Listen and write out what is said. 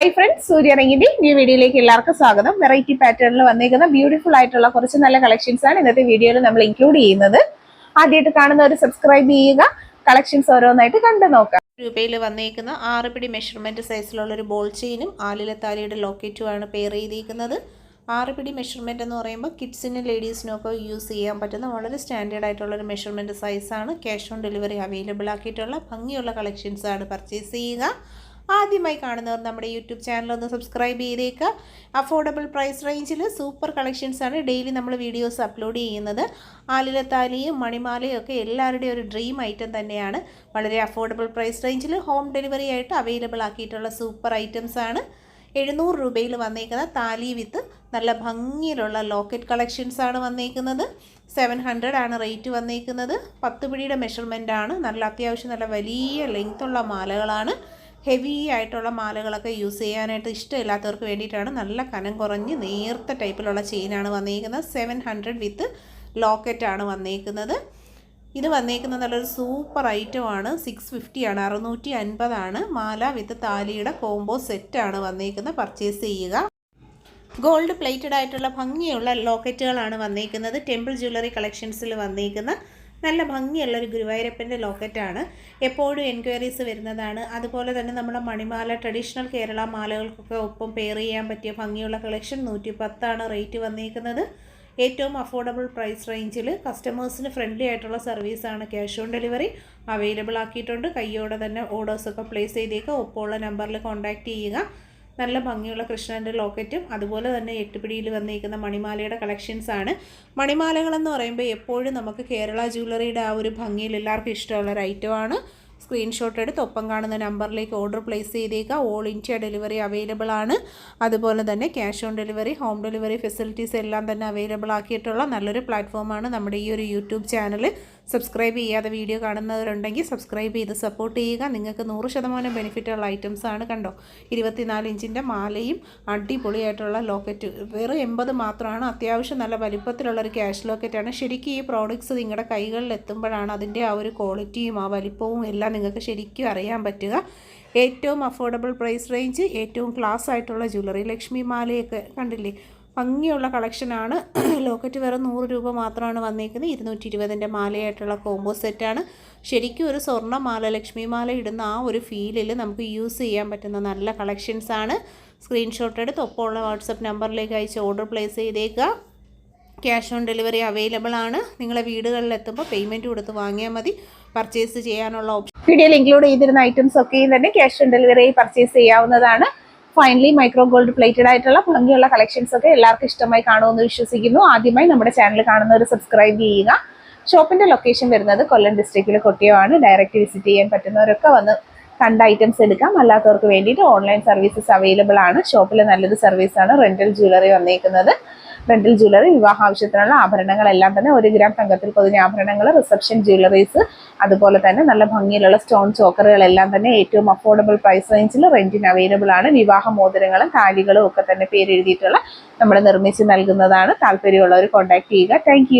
Hi friends സൂര്യറങ്ങിന്റെ new വീഡിയോയിലേക്ക് എല്ലാവർക്കും സ്വാഗതം. വെറൈറ്റി പാറ്റേണിൽ വന്നിരിക്കുന്ന ബ്യൂട്ടിഫുൾ ആയിട്ടുള്ള കുറച്ച് നല്ല കളക്ഷൻസ് ആണ് ഇന്നത്തെ വീഡിയോയിൽ നമ്മൾ ഇൻക്ലൂഡ് ചെയ്യുന്നത്. ആദ്യമായിട്ട് കാണുന്നവർ സബ്സ്ക്രൈബ് ചെയ്യുക. കളക്ഷൻസ് ഓരോന്നായിട്ട് കണ്ടു നോക്കാം രൂപയിൽ വന്നിരിക്കുന്ന ആറ് പിടി മെഷർമെന്റ് സൈസിലുള്ള ഒരു ബോൾ ചെയിനും ആലിലെ താലിയുടെ ലോക്കറ്റുമാണ് പെയർ ചെയ്തിരിക്കുന്നത് ആറ് പിടി മെഷർമെന്റ് എന്ന് പറയുമ്പോൾ കിഡ്സിനും ലേഡീസിനും ഒക്കെ യൂസ് ചെയ്യാൻ പറ്റുന്ന വളരെ സ്റ്റാൻഡേർഡ് ആയിട്ടുള്ള ഒരു മെഷർമെന്റ് സൈസാണ് ക്യാഷ് ഓൺ ഡെലിവറി അവൈലബിൾ ആക്കിയിട്ടുള്ള ഭംഗിയുള്ള കളക്ഷൻസാണ് പർച്ചേസ് ചെയ്യുക. ആദ്യമായി കാണുന്നവർ നമ്മുടെ യൂട്യൂബ് ചാനൽ ഒന്ന് സബ്സ്ക്രൈബ് ചെയ്തേക്കുക അഫോർഡബിൾ പ്രൈസ് റേഞ്ചിൽ സൂപ്പർ കളക്ഷൻസാണ് ഡെയിലി നമ്മൾ വീഡിയോസ് അപ്ലോഡ് ചെയ്യുന്നത്. ആലിലത്താലിയും മണിമാലയും ഒക്കെ എല്ലാവരുടെയും ഒരു ഡ്രീം ഐറ്റം തന്നെയാണ്. വളരെ അഫോർഡബിൾ പ്രൈസ് റേഞ്ചിൽ ഹോം ഡെലിവറി ആയിട്ട് അവൈലബിൾ ആക്കിയിട്ടുള്ള സൂപ്പർ ഐറ്റംസ് ആണ്. എഴുന്നൂറ് രൂപയിൽ വന്നേക്കുന്ന താലി വിത്ത് നല്ല ഭംഗിയിലുള്ള ലോക്കറ്റ് കളക്ഷൻസ് ആണ് വന്നേക്കുന്നത്. സെവൻ ഹൺഡ്രഡ് ആണ് റേറ്റ് വന്നേക്കുന്നത്. പത്ത് പിടിയുടെ മെഷർമെന്റ് ആണ്. നല്ല അത്യാവശ്യം നല്ല വലിയ ലെങ്ത്തുള്ള മാലകളാണ്. ഹെവി ആയിട്ടുള്ള മാലകളൊക്കെ യൂസ് ചെയ്യാനായിട്ട് ഇഷ്ടമില്ലാത്തവർക്ക് വേണ്ടിയിട്ടാണ് നല്ല കനം കുറഞ്ഞ് നേർത്ത ടൈപ്പിലുള്ള ചെയിനാണ് വന്നിരിക്കുന്നത് സെവൻ ഹൺഡ്രഡ് വിത്ത് ലോക്കറ്റാണ് വന്നിരിക്കുന്നത് ഇത് വന്നേക്കുന്നത് നല്ലൊരു സൂപ്പർ ഐറ്റമാണ് സിക്സ് ഫിഫ്റ്റിയാണ് അറുന്നൂറ്റി അൻപതാണ് മാല വിത്ത് താലിയുടെ കോംബോ സെറ്റാണ് വന്നേക്കുന്നത്. പർച്ചേസ് ചെയ്യുക. ഗോൾഡ് പ്ലേറ്റഡ് ആയിട്ടുള്ള ഭംഗിയുള്ള ലോക്കറ്റുകളാണ് വന്നേക്കുന്നത്. ടെമ്പിൾ ജ്വല്ലറി കളക്ഷൻസിൽ വന്നേക്കുന്ന നല്ല ഭംഗിയുള്ള ഒരു ഗുരുവായൂരപ്പന്റെ ലോക്കറ്റാണ്. എപ്പോഴും എൻക്വയറീസ് വരുന്നതാണ്. അതുപോലെ തന്നെ നമ്മുടെ മണിമാല ട്രഡീഷണൽ കേരള മാലകൾക്കൊക്കെ ഒപ്പം പെയർ ചെയ്യാൻ പറ്റിയ ഭംഗിയുള്ള കളക്ഷൻ നൂറ്റി പത്താണ് റേറ്റ് വന്നിരിക്കുന്നത്. ഏറ്റവും അഫോർഡബിൾ പ്രൈസ് റേഞ്ചിൽ കസ്റ്റമേഴ്സിന് ഫ്രണ്ട്ലി ആയിട്ടുള്ള സർവീസാണ് ക്യാഷ് ഓൺ ഡെലിവറി അവൈലബിൾ ആക്കിയിട്ടുണ്ട്. കയ്യോടെ തന്നെ ഓർഡേഴ്സൊക്കെ പ്ലേസ് ചെയ്തേക്കുക. ഒപ്പമുള്ള നമ്പറിൽ കോൺടാക്റ്റ് ചെയ്യുക. നല്ല ഭംഗിയുള്ള കൃഷ്ണന്റെ ലോക്കറ്റും അതുപോലെ തന്നെ എട്ടുപിടിയിൽ വന്നിരിക്കുന്ന മണിമാലയുടെ കളക്ഷൻസാണ് മണിമാലകളെന്ന് പറയുമ്പോൾ എപ്പോഴും നമുക്ക് കേരള ജ്വല്ലറിയുടെ ആ ഒരു ഭംഗിയിൽ എല്ലാവർക്കും ഇഷ്ടമുള്ള ഒരു ഐറ്റമാണ് സ്ക്രീൻഷോട്ട് എടുത്ത് ഒപ്പം കാണുന്ന നമ്പറിലേക്ക് ഓർഡർ പ്ലേസ് ചെയ്തേക്കുക. ഓൾ ഇന്ത്യ ഡെലിവറി അവൈലബിൾ ആണ്. അതുപോലെ തന്നെ cash on delivery home delivery facilities എല്ലാം തന്നെ അവൈലബിൾ ആക്കിയിട്ടുള്ള നല്ലൊരു പ്ലാറ്റ്ഫോമാണ് നമ്മുടെ ഈ ഒരു യൂട്യൂബ് ചാനൽ സബ്സ്ക്രൈബ് ചെയ്യാതെ വീഡിയോ കാണുന്നവരുണ്ടെങ്കിൽ സബ്സ്ക്രൈബ് ചെയ്ത് സപ്പോർട്ട് ചെയ്യുക. നിങ്ങൾക്ക് നൂറ് ശതമാനം ബെനിഫിറ്റുള്ള ഐറ്റംസ് ആണ് കണ്ടോ? ഇരുപത്തിനാല് ഇഞ്ചിന്റെ മാലയും അടിപൊളിയായിട്ടുള്ള ലോക്കറ്റ്. വെറും എൺപത് മാത്രമാണ്. അത്യാവശ്യം നല്ല വലിപ്പത്തിലുള്ള ഒരു ക്യാഷ് ലോക്കറ്റാണ് ശരിക്കും ഈ പ്രോഡക്റ്റ്സ് നിങ്ങളുടെ കൈകളിൽ എത്തുമ്പോഴാണ് അതിന്റെ ആ ഒരു ക്വാളിറ്റിയും ആ വലിപ്പവും എല്ലാം നിങ്ങൾക്ക് ശരിക്കും അറിയാൻ പറ്റുക. ഏറ്റവും അഫോർഡബിൾ പ്രൈസ് റേഞ്ച് ഏറ്റവും ക്ലാസ് ആയിട്ടുള്ള ജ്വല്ലറി ലക്ഷ്മി മാലയൊക്കെ കണ്ടില്ലേ? ഭംഗിയുള്ള കളക്ഷനാണ്. ലോക്കറ്റ് വെറും നൂറ് രൂപ മാത്രമാണ് വന്നേക്കുന്നത്. ഇരുന്നൂറ്റി ഇരുപതിന്റെ മാലയായിട്ടുള്ള കോംബോ സെറ്റാണ് ശരിക്കും ഒരു സ്വർണ മാല ലക്ഷ്മി മാല ഇടുന്ന ആ ഒരു ഫീലിൽ നമുക്ക് യൂസ് ചെയ്യാൻ പറ്റുന്ന നല്ല കളക്ഷൻസാണ് സ്ക്രീൻഷോട്ട് എടുത്ത് ഒപ്പമുള്ള വാട്സപ്പ് നമ്പറിലേക്ക് അയച്ച് ഓർഡർ പ്ലേസ് ചെയ്തേക്കുക. ക്യാഷ് ഓൺ ഡെലിവറി അവൈലബിൾ ആണ്. നിങ്ങളെ വീടുകളിൽ എത്തുമ്പോൾ പേയ്മെന്റ് കൊടുത്ത് വാങ്ങിയാൽ മതി. പർച്ചേസ് ചെയ്യാനുള്ള ഓപ്ഷൻ വീഡിയോയിൽ ഇൻക്ലൂഡ് ചെയ്തിരുന്ന ഐറ്റംസ് ഒക്കെയും തന്നെ ക്യാഷ് ഓൺ ഡെലിവറി പർച്ചേസ് ചെയ്യാവുന്നതാണ്. ഫൈനലി മൈക്രോ ഗോൾഡ് പ്ലേറ്റഡ് ആയിട്ടുള്ള ഭംഗിയുള്ള കളക്ഷൻസ് ഒക്കെ എല്ലാവർക്കും ഇഷ്ടമായി കാണുമെന്ന് വിശ്വസിക്കുന്നു. ആദ്യമായി നമ്മുടെ ചാനൽ കാണുന്നവർ സബ്സ്ക്രൈബ് ചെയ്യുക. ഷോപ്പിന്റെ ലൊക്കേഷൻ വരുന്നത് കൊല്ലം ഡിസ്ട്രിക്റ്റിൽ കൊട്ടിയമാണ് ഡയറക്റ്റ് വിസിറ്റ് ചെയ്യാൻ പറ്റുന്നവരൊക്കെ വന്ന് കണ്ട ഐറ്റംസ് എടുക്കാം. അല്ലാത്തവർക്ക് വേണ്ടിയിട്ട് ഓൺലൈൻ സർവീസസ് അവൈലബിൾ ആണ്. ഷോപ്പിൽ നല്ലൊരു സർവീസാണ് റെന്റൽ ജ്വല്ലറി വന്നേക്കുന്നത്. റെന്റൽ ജ്വല്ലറി വിവാഹ ആവശ്യത്തിനുള്ള ആഭരണങ്ങളെല്ലാം തന്നെ ഒരു ഗ്രാം തങ്കത്തിൽ പൊതിഞ്ഞ ആഭരണങ്ങൾ റിസപ്ഷൻ ജ്വല്ലറീസ് അതുപോലെ തന്നെ നല്ല ഭംഗിയിലുള്ള സ്റ്റോൺ ചോക്കറുകളെല്ലാം തന്നെ ഏറ്റവും അഫോർഡബിൾ പ്രൈസ് റേഞ്ചിൽ റെന്റിന് അവൈലബിൾ ആണ്. വിവാഹ മോതിരങ്ങളും താലികളും ഒക്കെ തന്നെ പേരെഴുതിയിട്ടുള്ള നമ്മൾ നിർമ്മിച്ച് നൽകുന്നതാണ്. താല്പര്യമുള്ളവർ കോൺടാക്ട് ചെയ്യുക. താങ്ക്